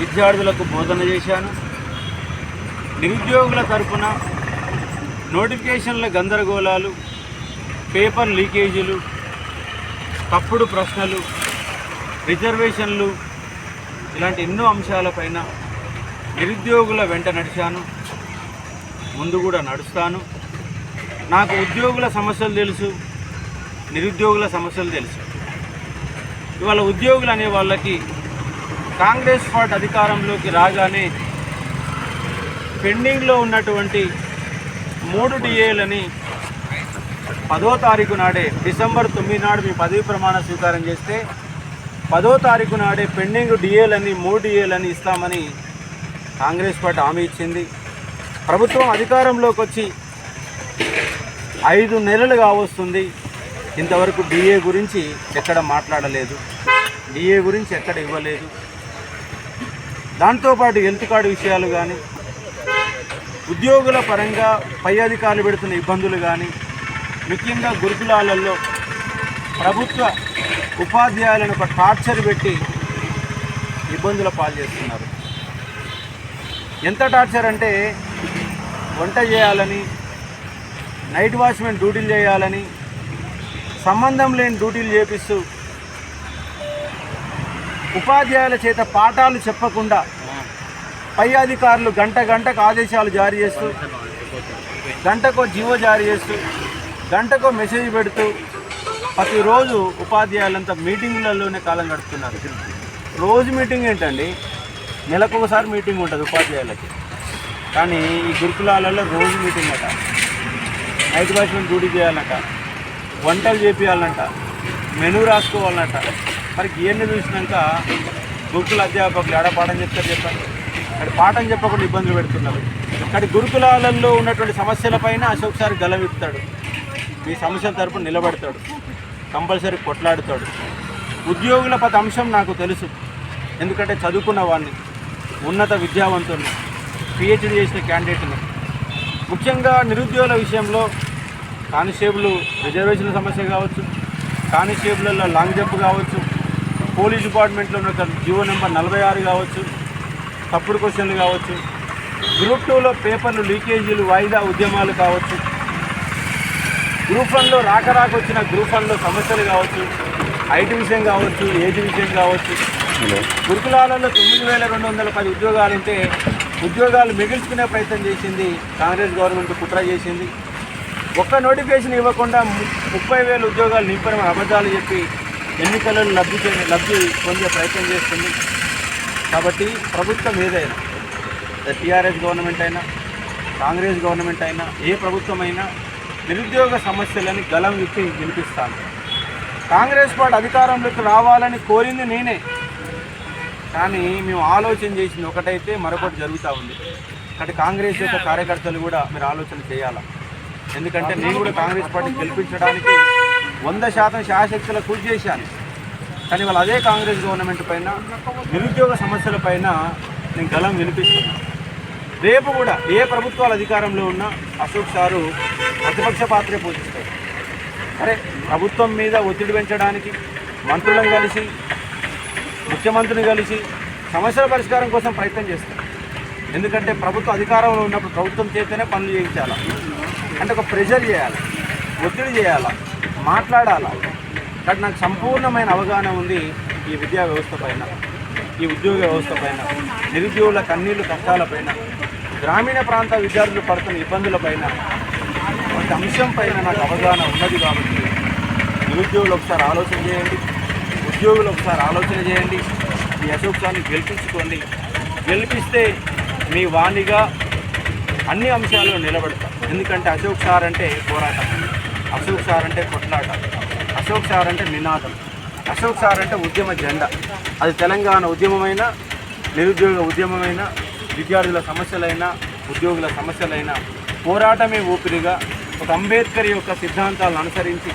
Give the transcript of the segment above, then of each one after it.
విద్యార్థులకు బోధన చేశాను. నిరుద్యోగుల తరఫున నోటిఫికేషన్ల గందరగోళాలు పేపర్ లీకేజీలు తప్పుడు ప్రశ్నలు రిజర్వేషన్లు ఇలాంటి ఎన్నో అంశాలపైన నిరుద్యోగుల వెంట నడిచాను. ముందు కూడా నడుస్తాను. నాకు ఉద్యోగుల సమస్యలు తెలుసు నిరుద్యోగుల సమస్యలు తెలుసు. ఇవాళ ఉద్యోగులు అనే వాళ్ళకి కాంగ్రెస్ పార్టీ అధికారంలోకి రాగానే పెండింగ్లో ఉన్నటువంటి మూడు డిఏలని పదో తారీఖు నాడే డిసెంబర్ తొమ్మిది నాడు మీ పదవి ప్రమాణ స్వీకారం చేస్తే పదో తారీఖు నాడే పెండింగ్ డిఏలని మూడు డిఏలని ఇస్తామని కాంగ్రెస్ పార్టీ హామీ ఇచ్చింది. ప్రభుత్వం అధికారంలోకి వచ్చి ఐదు నెలలు కావస్తుంది. ఇంతవరకు డిఏ గురించి ఎక్కడ మాట్లాడలేదు. డిఏ గురించి ఎక్కడ ఇవ్వలేదు. దాంతోపాటు హెల్త్ కార్డు విషయాలు కానీ ఉద్యోగుల పరంగా పై అధికారులు పెడుతున్న ఇబ్బందులు కానీ ముఖ్యంగా గురుకులాలలో ప్రభుత్వ ఉపాధ్యాయులను ఒక టార్చర్ పెట్టి ఇబ్బందుల పాలు చేస్తున్నారు. ఎంత టార్చర్ అంటే వంట చేయాలని నైట్ వాచ్మెన్ డ్యూటీలు చేయాలని సంబంధం లేని డ్యూటీలు చేపిస్తూ ఉపాధ్యాయుల చేత పాఠాలు చెప్పకుండా పై అధికారులు గంట గంటకు ఆదేశాలు జారీ చేస్తూ గంటకో జీవో జారీ చేస్తూ గంటకో మెసేజ్ పెడుతూ ప్రతిరోజు ఉపాధ్యాయులంతా మీటింగ్లలోనే కాలం గడుపుతున్నారు. రోజు మీటింగ్ ఏంటండి? నెలకు ఒకసారి మీటింగ్ ఉంటుంది ఉపాధ్యాయులకి. కానీ ఈ గురుకులాలలో రోజు మీటింగ్ అట. నైట్ వాచ్మెన్ డ్యూటీ చేయాలంట. వంటలు చేపియాలంట. మెనూ రాసుకోవాలన్నట మరి గీయన్ని చూసినాక గురుకుల అధ్యాపకులు ఎడ పాఠం చెప్తారు చెప్పండి. అక్కడ పాఠం చెప్పకుండా ఇబ్బందులు పెడుతున్నారు. అక్కడ గురుకులాలలో ఉన్నటువంటి సమస్యలపైన అశోక్ సార్ గలవిస్తాడు మీ సమస్యల తరపున నిలబడతాడు. కంపల్సరీ కొట్లాడుతాడు. ఉద్యోగుల పద అంశం నాకు తెలుసు. ఎందుకంటే చదువుకున్న వాడిని ఉన్నత విద్యావంతుని పిహెచ్డి చేసిన క్యాండిడేట్ని. ముఖ్యంగా నిరుద్యోగుల విషయంలో కానిస్టేబుల్ రిజర్వేషన్ సమస్య కావచ్చు కానిస్టేబుల్లో లాంగ్ జంప్ కావచ్చు పోలీస్ డిపార్ట్మెంట్లో ఉన్న జీవో నెంబర్ నలభై ఆరు కావచ్చు తప్పుడు క్వశ్చన్లు కావచ్చు గ్రూప్ టూలో పేపర్లు లీకేజీలు వాయిదా ఉద్యమాలు కావచ్చు గ్రూప్ వన్లో రాక రాక వచ్చిన గ్రూప్ వన్లో సమస్యలు కావచ్చు ఐటీ విషయం కావచ్చు ఏజ్ విషయం కావచ్చు గురుకులాలలో తొమ్మిది వేల రెండు వందల పది ఉద్యోగాలు ఉంటే ఉద్యోగాలు మిగిల్చుకునే ప్రయత్నం చేసింది కాంగ్రెస్ గవర్నమెంట్ కుట్ర చేసింది. ఒక్క నోటిఫికేషన్ ఇవ్వకుండా ముప్పై వేల ఉద్యోగాలు నింపడం అబద్ధాలు చెప్పి ఎన్నికలను లబ్ధి లబ్ధి పొందే ప్రయత్నం చేస్తుంది. కాబట్టి ప్రభుత్వం ఏదైనా టీఆర్ఎస్ గవర్నమెంట్ అయినా కాంగ్రెస్ గవర్నమెంట్ అయినా ఏ ప్రభుత్వం అయినా నిరుద్యోగ సమస్యలని గలం విప్పి వినిపిస్తాను. కాంగ్రెస్ పార్టీ అధికారంలోకి రావాలని కోరింది నేనే. కానీ మేము ఆలోచన చేసింది ఒకటైతే మరొకటి జరుగుతూ ఉంది. కాబట్టి కాంగ్రెస్ యొక్క కార్యకర్తలు కూడా మీరు ఆలోచన చేయాలా? ఎందుకంటే నేను కూడా కాంగ్రెస్ పార్టీ గెలిపించడానికి వంద శాతం శాశక్తుల కృషి చేశాను. కానీ వాళ్ళు అదే కాంగ్రెస్ గవర్నమెంట్ పైన నిరుద్యోగ సమస్యల పైన నేను గలం వినిపిస్తున్నాను రేపు కూడా ఏ ప్రభుత్వాలు అధికారంలో ఉన్నా అశోక్ సారు ప్రతిపక్ష పాత్రే పోషిస్తారు సరే ప్రభుత్వం మీద ఒత్తిడి పెంచడానికి మంత్రులను కలిసి ముఖ్యమంత్రిని కలిసి సమస్యల పరిష్కారం కోసం ప్రయత్నం చేస్తారు ఎందుకంటే ప్రభుత్వ అధికారంలో ఉన్నప్పుడు ప్రభుత్వం చేతనే పనులు చేయించాలి? అంటే ఒక ప్రెషర్ చేయాలి ఒత్తిడి చేయాలా మాట్లాడాలా. కానీ నాకు సంపూర్ణమైన అవగాహన ఉంది ఈ విద్యా వ్యవస్థ పైన ఈ ఉద్యోగ వ్యవస్థ పైన నిరుద్యోగుల కన్నీళ్ళు కష్టాలపైన గ్రామీణ ప్రాంత విద్యార్థులు పడుతున్న ఇబ్బందులపైన ఒక అంశం పైన నాకు అవగాహన ఉన్నది కాబట్టి నిరుద్యోగులు ఒకసారి ఆలోచన చేయండి ఉద్యోగులు ఒకసారి ఆలోచన చేయండి ఈ అశోక్ సార్ని గెలిపించుకోండి. గెలిపిస్తే మీ వాణిగా అన్ని అంశాలు నిలబడతాయి ఎందుకంటే అశోక్ సార్ అంటే పోరాటం. అశోక్ సార్ అంటే కొట్లాట. అశోక్ సార్ అంటే నినాదం. అశోక్ సార్ అంటే ఉద్యమ జెండా. అది తెలంగాణ ఉద్యమమైన నిరుద్యోగ ఉద్యమమైన విద్యార్థుల సమస్యలైనా ఉద్యోగుల సమస్యలైనా పోరాటమే ఊపిరిగా ఒక అంబేద్కర్ యొక్క సిద్ధాంతాలను అనుసరించి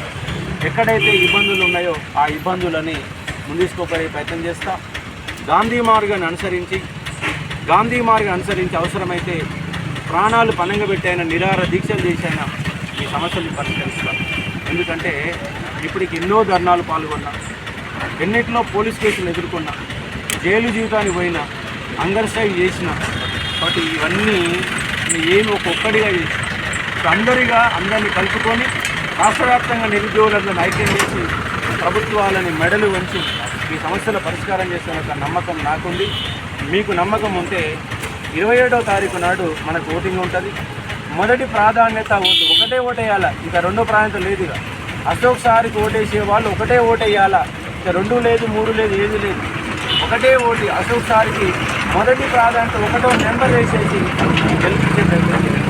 ఎక్కడైతే ఇబ్బందులు ఉన్నాయో ఆ ఇబ్బందులని ముందుకోపోయే ప్రయత్నం చేస్తా. గాంధీ మార్గాన్ని అనుసరించి గాంధీ మార్గం అనుసరించి అవసరమైతే ప్రాణాలు పనంగా పెట్టాయన నిరార దీక్షలు చేశాయన ఈ సమస్యలు పరిష్కరిస్తారు. ఎందుకంటే ఇప్పటికి ఎన్నో ధర్నాలు పాల్గొన్నా ఎన్నిటిలో పోలీస్ కేసులు ఎదుర్కొన్నా జైలు జీవితానికి పోయినా అంగర్స్ట్రైక్ చేసిన కాబట్టి ఇవన్నీ ఏమి ఒక్కొక్కడిగా చేసి అందరిగా అందరినీ కలుపుకొని రాష్ట్రవ్యాప్తంగా నిరుద్యోగులను ఐక్యం చేసి ప్రభుత్వాలని మెడలు వంచి ఈ సమస్యల పరిష్కారం చేస్తున్న నమ్మకం నాకుంది. మీకు నమ్మకం ఉంటే ఇరవై ఏడవ తారీఖు నాడు మనకు ఓటింగ్ ఉంటుంది. మొదటి ప్రాధాన్యత ఓటు ఒకటే ఓటేయాలా? ఇక రెండో ప్రాధాన్యత లేదు ఇక. అశోక్ సార్కి ఓటేసే వాళ్ళు ఒకటే ఓటేయాలా? ఇక రెండు లేదు మూడు లేదు ఏది లేదు. ఒకటే ఓటు అశోక్ సార్కి మొదటి ప్రాధాన్యత ఒకటో నెంబర్ వేసేసి గెలిపించే ప్రయత్నం చేయండి.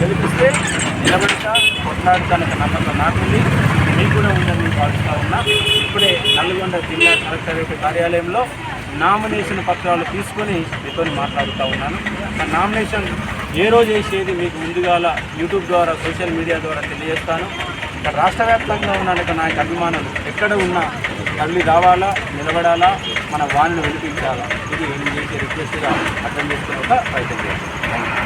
గెలిపిస్తే నిలబడతా తనకు నమ్మకం నాకుంది. మీకు కూడా ఉందని భావిస్తూ ఉన్నా. ఇప్పుడే నల్గొండ జిల్లా కలెక్టరేట్ కార్యాలయంలో నామినేషన్ పత్రాలు తీసుకొని మీతో మాట్లాడుతూ ఉన్నాను. ఆ నామినేషన్ ఏ రోజు వేసేది మీకు ముందుగాల యూట్యూబ్ ద్వారా సోషల్ మీడియా ద్వారా తెలియజేస్తాను. ఇక్కడ రాష్ట్ర వ్యాప్తంగా ఉన్న అనేక అభిమానులు ఎక్కడ ఉన్నా తల్లి రావాలా నిలబడాలా మన వాణిని వినిపించాలా? ఇది నేను చేసే రిక్వెస్ట్గా అర్థం చేసుకునే ఒక ప్రయత్నం చేస్తాను.